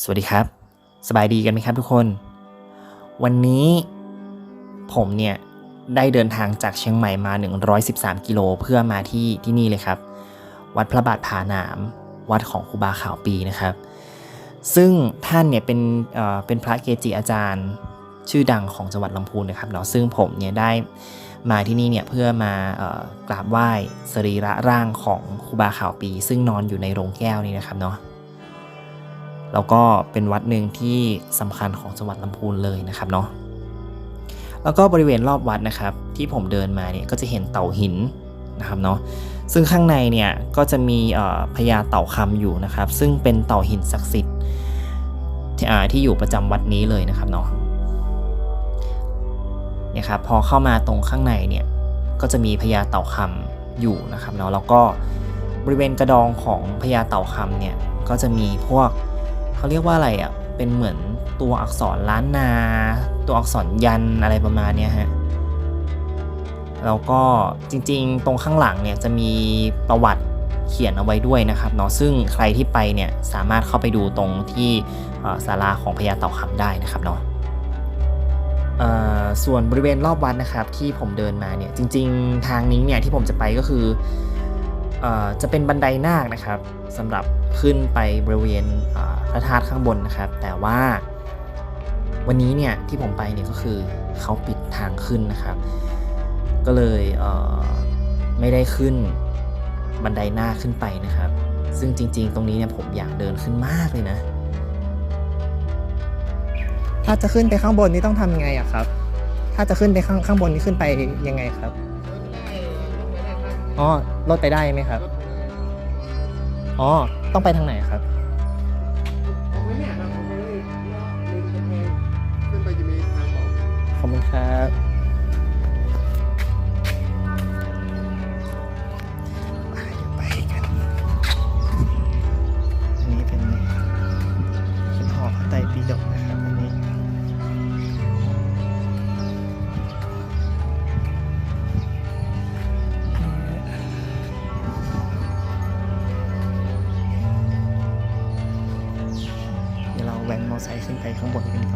สวัสดีครับ สบายดีกันไหมครับทุกคน วันนี้ผมเนี่ยได้เดินทางจากเชียงใหม่มา 113 กิโลเพื่อมาที่ที่นี่เลยครับ วัดพระบาทผาหนาม วัดของครูบาขาวปีนะครับ ซึ่งท่านเนี่ยเป็นเอ่อเป็นพระเกจิอาจารย์ชื่อดังของจังหวัดลำพูนนะครับเนาะซึ่งผมเนี่ยได้มาที่นี่เนี่ยเพื่อมาเอ่อกราบไหว้สรีระร่างของครูบาขาวปี ซึ่งนอนอยู่ในโรงแก้วนี่นะครับเนาะ แล้วก็เป็นวัดหนึ่งที่สำคัญของจังหวัดลำพูนเลยนะครับเนาะแล้วก็บริเวณรอบวัดนะครับ ที่ผมเดินมาเนี่ยก็จะเห็นเต่าหินนะครับเนาะซึ่งข้างในเนี่ยก็จะมีพญาเต่าคำอยู่นะครับ ซึ่งเป็นเต่าหินศักดิ์สิทธิ์ที่อ่าที่อยู่ประจำวัดนี้เลยนะครับเนาะเนี่ยครับพอเข้ามาตรงข้างในเนี่ยก็จะมีพญาเต่าคำอยู่นะครับเนาะแล้วก็บริเวณกระดองของพญาเต่าคำเนี่ยก็จะมีพวก เขาเรียกว่าอะไรอะ่ะ เป็นเหมือนตัวอักษรล้านนา ตัวอักษรยันอะไรประมาณเนี้ยฮะ แล้วก็จริงๆ ตรงข้างหลังเนี่ยจะมีประวัติเขียนเอาไว้ด้วยนะครับเนาะ ซึ่งใครที่ไปเนี่ยสามารถเข้าไปดูตรงที่ศาลาของพญาเต่าคำได้นะครับเนาะส่วนบริเวณรอบวัดนะครับที่ผมเดินมาเนี่ยจริง ๆ ทางนี้เนี่ยที่ผมจะไปก็คืออจะเป็นบันไดนาคนะครับสำหรับขึ้นไปบริเวณ ระธาตุข้างบนนะครับ แต่ว่าวันนี้เนี่ยที่ผมไปเนี่ยก็คือเขาปิดทางขึ้นนะครับ ก็เลยเไม่ได้ขึ้นบันไดหน้าขึ้นไปนะครับ ซึ่งจริง ๆ ตรงนี้เนี่ยผมอยากเดินขึ้นมากเลยนะ ถ้าจะขึ้นไปข้างบนนี่ต้องทำยังไงอะครับ ถ้าจะขึ้นไปข้างข้างบนนี่ขึ้นไปยังไงครับอ๋อรถไปได้ไหมครับ อ๋อ ต้องไปทางไหนครับ ครับไปเดี๋ยวไปกัน อันนี้เป็นเป็นหอพระไตรปิฎกนะครับอันนี้ เดี๋ยวเราแว้นมอไซค์ขึ้นไปข้างบนกัน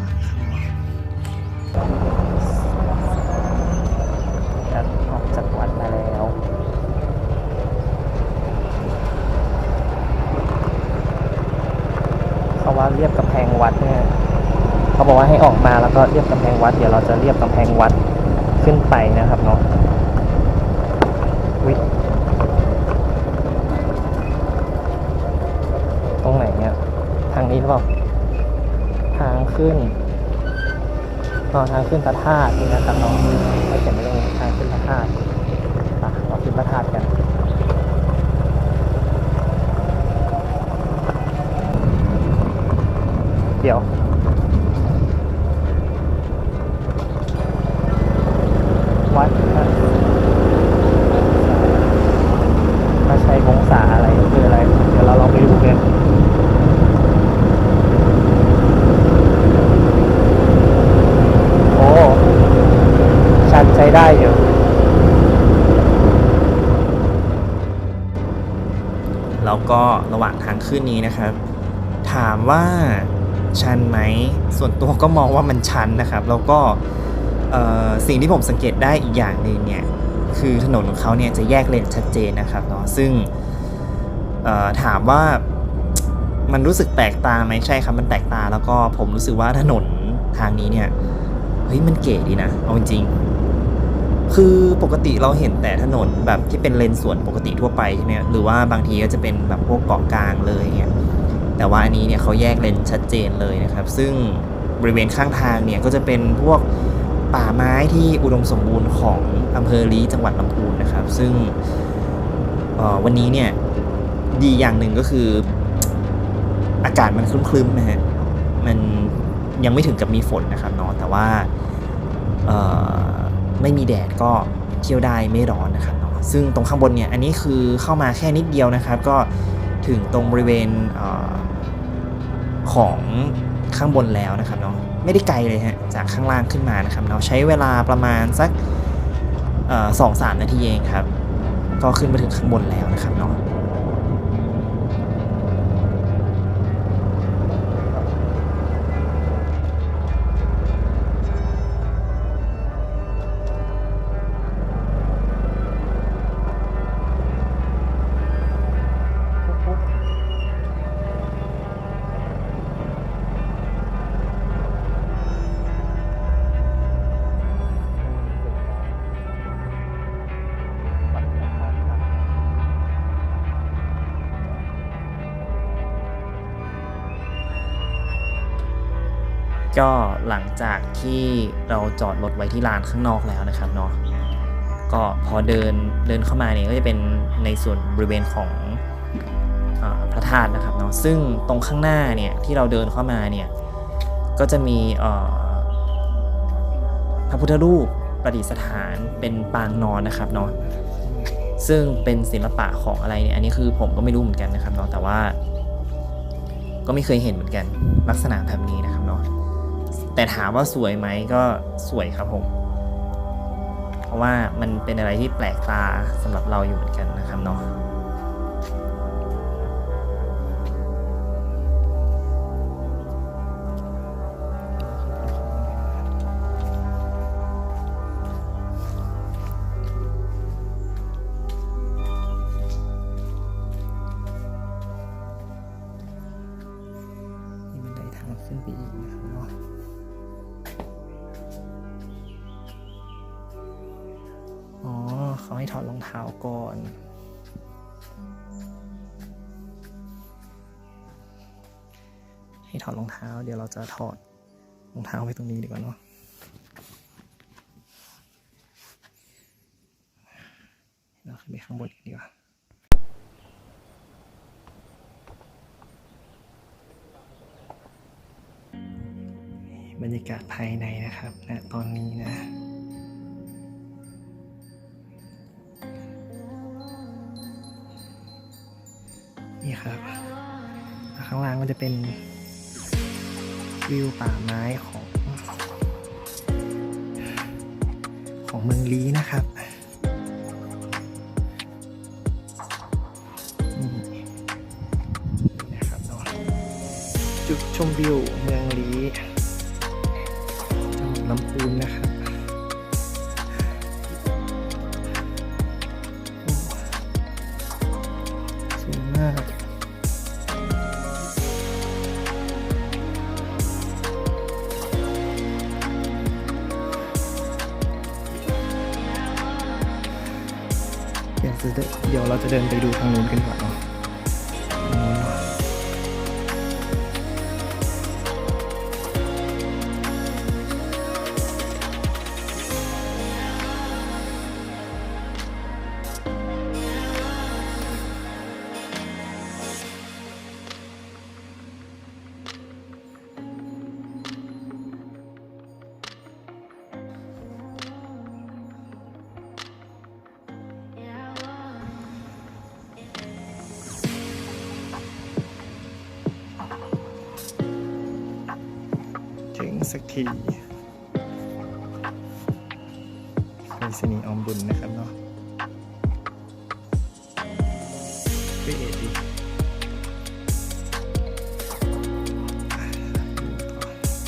ว่าเรียบกำแพงวัดเนี่ยเขาบอกว่าให้ออกมาแล้วก็เรียบกำแพงวัด เดี๋ยวเราจะเรียบกำแพงวัดขึ้นไปนะครับเนาะวิตรงไหนเนี่ยทางนี้หรือเปล่าทางขึ้นอ๋อทางขึ้นพระธาตุนี่นะครับน้องไม่เขียนไม่ตรงทางขึ้นพระธาตุอะเราขึ้นพระธาตุกัน เดียว วัดพระพระชัยวงศาอะไรคืออะไร เดี๋ยวเราลองไปดูกันโอ้ ชันใช้ได้อยู่แล้วก็ระหว่างทางขึ้นนี้นะครับ ถามว่า ชันไหม ส่วนตัวก็มองว่ามันชันนะครับ แล้วก็สิ่งที่ผมสังเกตได้อีกอย่างหนึ่งเนี่ย คือถนนของเขาเนี่ยจะแยกเลนชัดเจนนะครับเนาะ ซึ่งถามว่ามันรู้สึกแปลกตาไหมใช่ครับ มันแปลกตา แล้วก็ผมรู้สึกว่าถนนทางนี้เนี่ย เฮ้ย มันเก๋ดีนะ เอาจริง คือปกติเราเห็นแต่ถนนแบบที่เป็นเลนสวนปกติทั่วไปใช่ไหมหรือว่าบางทีก็จะเป็นแบบพวกเกาะกลางเลยเงี้ย แต่ว่าอันนี้เนี่ยเขาแยกเลนชัดเจนเลยนะครับ ซึ่งบริเวณข้างทางเนี่ยก็จะเป็นพวกป่าไม้ที่อุดมสมบูรณ์ของอำเภอลีจังหวัดลำพูนนะครับ ซึ่งออวันนี้เนี่ยดีอย่างหนึ่งก็คืออากาศมันครึ้มๆนะฮะ มันยังไม่ถึงกับมีฝนนะครับเนาะแต่ว่าไม่มีแดดก็เที่ยวได้ไม่ร้อนนะครับเนาะซึ่งตรงข้างบนเนี่ยอันนี้คือเข้ามาแค่นิดเดียวนะครับ ก็ถึงตรงบริเวณเของข้างบนแล้วนะครับเนาะไม่ได้ไกลเลยฮะจากข้างล่างขึ้นมานะครับเนาะใช้เวลาประมาณสักสองสามนาทีเองครับ ก็ขึ้นมาถึงข้างบนแล้วนะครับเนาะ ก็หลังจากที่เราจอดรถไว้ที่ลานข้างนอกแล้วนะครับเนาะก็พอเดินเดินเข้ามาเนี่ยก็จะเป็นในส่วนบริเวณของอพระธาตุนะครับเนาะซึ่งตรงข้างหน้าเนี่ยที่เราเดินเข้ามาเนี่ยก็จะมีพระพุทธรูปประดิษฐานเป็นปางนอนนะครับเนาะซึ่งเป็นศิลปะของอะไรเนี่ยอันนี้คือผมก็ไม่รู้เหมือนกันนะครับเนาะแต่ว่า ก็ไม่เคยเห็นเหมือนกันลักษณะแบบนี้นะครับเนาะ แต่ถามว่าสวยไหมก็สวยครับผม เพราะว่ามันเป็นอะไรที่แปลกตาสำหรับเราอยู่เหมือนกันนะครับเนาะ เขาให้ถอดรองเท้าก่อนให้ถอดรองเท้า เดี๋ยวเราจะถอดรองเท้าไว้ตรงนี้ดีกว่าเนาะเราขึ้นไปข้างบนดีกว่าบรรยากาศภายในนะครับณตอนนี้นะ นี่ครับข้างล่างก็จะเป็นวิวป่าไม้ของ ของเมืองลีนะครับนี่นะครับเนาะจุดชมวิวเมืองลีจังหวัดลำพูนนะครับ เดี๋ยวเดี๋ยวเราจะเดินไปดูทางนู้นกันก่อนเนาะ สักทีไปสนีออมบุญนะครับเนาะไปเท่ดี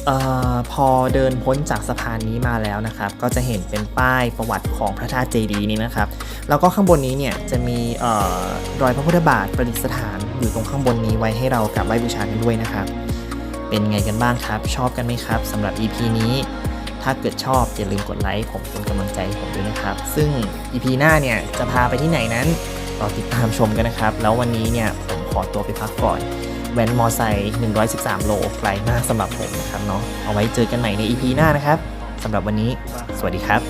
เอ่อพอเดินพ้นจากสะพานนี้มาแล้วนะครับ ก็จะเห็นเป็นป้ายประวัติของพระธาตุเจดีย์นี้นะครับ แล้วก็ข้างบนนี้เนี่ยจะมีออรอยพระพุทธบาทประดิษฐานอยู่ตรงข้างบนนี้ไว้ให้เรากราบไหว้บูชากันด้วยนะครับ เป็นไงกันบ้างครับ ชอบกันไหมครับสำหรับ EP นี้ ถ้าเกิดชอบอย่าลืมกดไลค์ผมเป็นกำลังใจผมด้วยนะครับ ซึ่ง EP หน้าเนี่ยจะพาไปที่ไหนนั้นรอติดตามชมกันนะครับ แล้ววันนี้เนี่ยผมขอตัวไปพักก่อนแว้นมอไซค์113 โลไกลมากสำหรับผมนะครับเนาะเอาไว้เจอกันใหม่ใน EP หน้านะครับสำหรับวันนี้ สวัสดีครับ